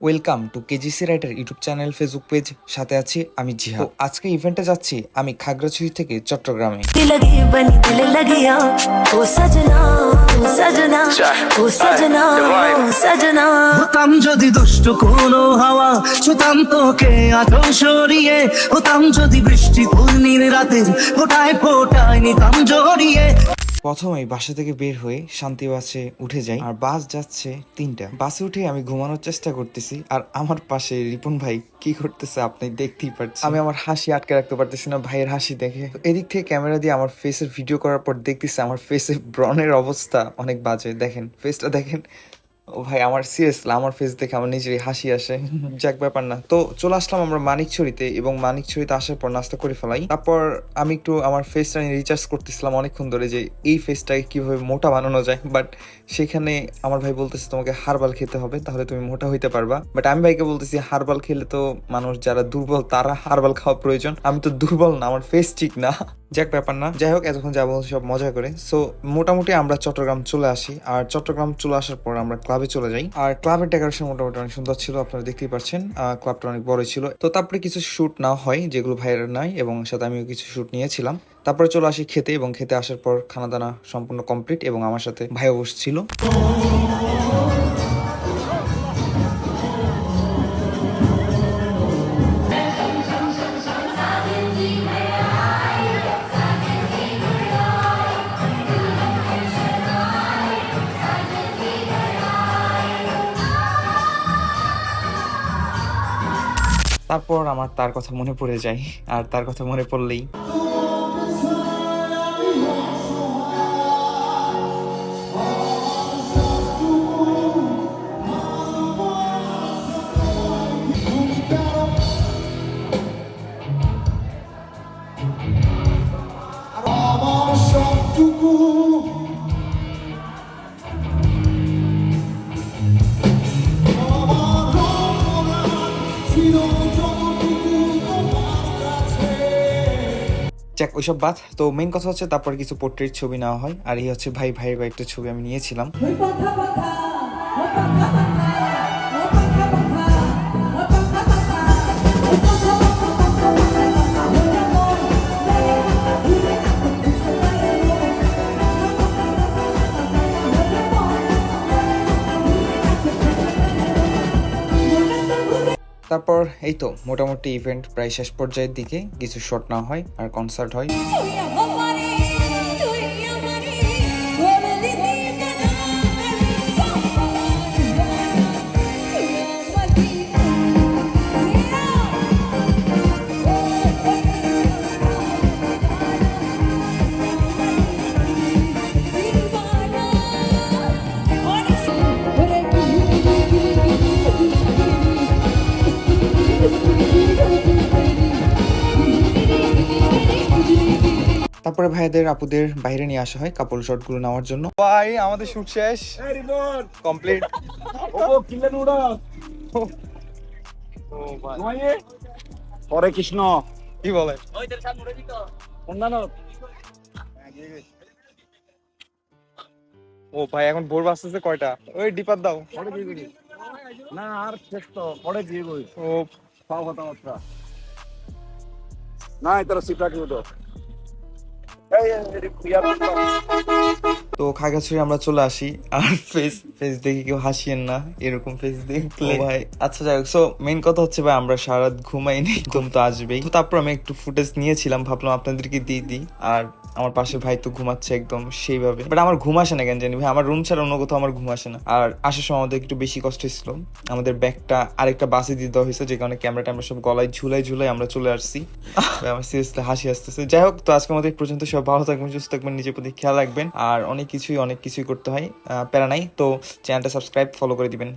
Welcome to KGC writer YouTube channel Facebook page সাথে আছি আমি জিহা। আজকে ইভেন্টে যাচ্ছি আমি খাগড়াছড়ি থেকে চট্টগ্রামে। হতাম যদি দুষ্ট কোনো হাওয়া ছুতাম তোকে আঠো সরিয়ে হতাম যদি বৃষ্টি পূর্ণির রাতের ফোটায় ফোটায় নিতাম জড়িয়ে প্রথমেই বাসা থেকে বের হয়ে শান্তি বাসে উঠে যাই, আর বাস যাচ্ছে তিনটা। বাসে উঠে আমি ঘুমানোর চেষ্টা করতেছি, আর আমার পাশে রিপন ভাই কি করতেছে আপনি দেখতেই পারছেন। আমি আমার হাসি আটকে রাখতে পারতেছি না ভাইয়ের হাসি দেখে। এদিক থেকে ক্যামেরা দিয়ে আমার ফেসের ভিডিও করার পর দেখতেছি আমার ফেসে ব্রনের অবস্থা অনেক বাজে। দেখেন ফেসটা দেখেন ভাই, আমার সিরিয়াসলি আমার ফেস দেখে আমার নিজেরই হাসি আসে। যাক, ব্যাপার না। তো চলে আসলাম আমরা মানিকছড়িতে এবং মানিকছড়িতে আসার পর নাস্তা করে ফেলাই। তারপর আমি একটু আমার ফেসটা নিয়ে রিচার্জ করতেছিলাম অনেকক্ষণ ধরে যে এই ফেসটাকে কীভাবে মোটা বানানো যায়। বাট সেখানে আমার ভাই বলতেছে, তোমাকে হারবাল খেতে হবে, তাহলে তুমি মোটা হইতে পারবা। বাট আমি ভাইকে বলতেছি, হারবাল খেলে তো মানুষ যারা দুর্বল, তারা হারবাল খাওয়া প্রয়োজন। আমি তো দুর্বল না, আমার ফেস ঠিক না। যাক, ব্যাপার না। যাই হোক, এতক্ষণ যা বলছি সব মজা করে। সো মোটামুটি আমরা চট্টগ্রাম চলে আসি। আর চট্টগ্রাম চলে আসার পর আমরা ক্লাবে চলে যাই। আর ক্লাবের ডেকোরেশন মোটামুটি অনেক সুন্দর ছিল, আপনারা দেখতেই পাচ্ছেন। ক্লাবটা অনেক বড় ছিল। তো তারপরে কিছু শ্যুট না হয়, যেগুলো ভাইয়ের নাই, এবং সাথে আমিও কিছু শ্যুট নিয়েছিলাম। তারপরে চলে আসি খেতে, এবং খেতে আসার পর খানা দানা সম্পূর্ণ কমপ্লিট এবং আমার সাথে ভাইও বসছিল তারপর আমার তার কথা মনে পড়ে যায় আর তার কথা মনে পড়লেই আমার সবটুকু যাক, ওইসব বাদ। তো মেইন কথা হচ্ছে তারপর কিছু পোর্ট্রেট ছবি নেওয়া হয়। আর এই হচ্ছে ভাই, ভাইয়ের কয়েকটা ছবি আমি নিয়েছিলাম। তারপর এই তো, মোটামুটি ইভেন্ট প্রায় শেষ পর্যায়ের দিকে, কিছু শট না হয় আর কনসার্ট হয়। তারপরে ভাইদের আপুদের বাইরে নিয়ে আসা হয় কাপড়গুলো নেওয়ার জন্য। ভাই আমাদের শুট শেষ। কমপ্লিট হরে কৃষ্ণ। কি বলে? ও ভাই এখন ভোর বাজতেছে কয়টা? ওই ডিপার দাও। না আর শেষ তো। পরে দিয়ে ও। কথাবার্তা। না কি তো খাগড়াছড়ি আমরা চলে আসি। আর ফেস ফেস দেখে কেউ হাসিয়েন না। এরকম ফেস দেখলে। ভাই। আচ্ছা যাই হোক। সো মেইন কথা হচ্ছে ভাই আমরা সারা ঘুমাইনি ঘুম তো আসবেই। তারপর আমি একটু ফুটেজ নিয়েছিলাম ভাবলাম আপনাদেরকে দিয়ে দিই। আর আমার পাশে ভাই তো ঘুমাচ্ছে একদম সেইভাবে। বাট আমার ঘুম আসে না কেন জানি ভাই? আমার রুম ছাড়া অন্য কোথাও আমার ঘুম আসে না। আর আসার সময় আমাদের একটু বেশি কষ্ট হয়েছিল। আমাদের ব্যাগটা আরেকটা বাসে দিয়ে দেওয়া হয়েছে যে কারণে ক্যামেরাটা আমরা সব গলায় ঝুলাই ঝুলাই আমরা চলে আসছি। আমার সিরিয়াসলি হাসি আসতেছে। যাই হোক, তো আজকে আমাদের পর্যন্ত। সব ভালো থাকবেন, সুস্থ থাকবেন, নিজের প্রতি খেয়াল রাখবেন। আর অনেক কিছুই অনেক কিছুই করতে হয় প্যারা নাই। তো চ্যানেলটা সাবস্ক্রাইব ফলো করে দিবেন।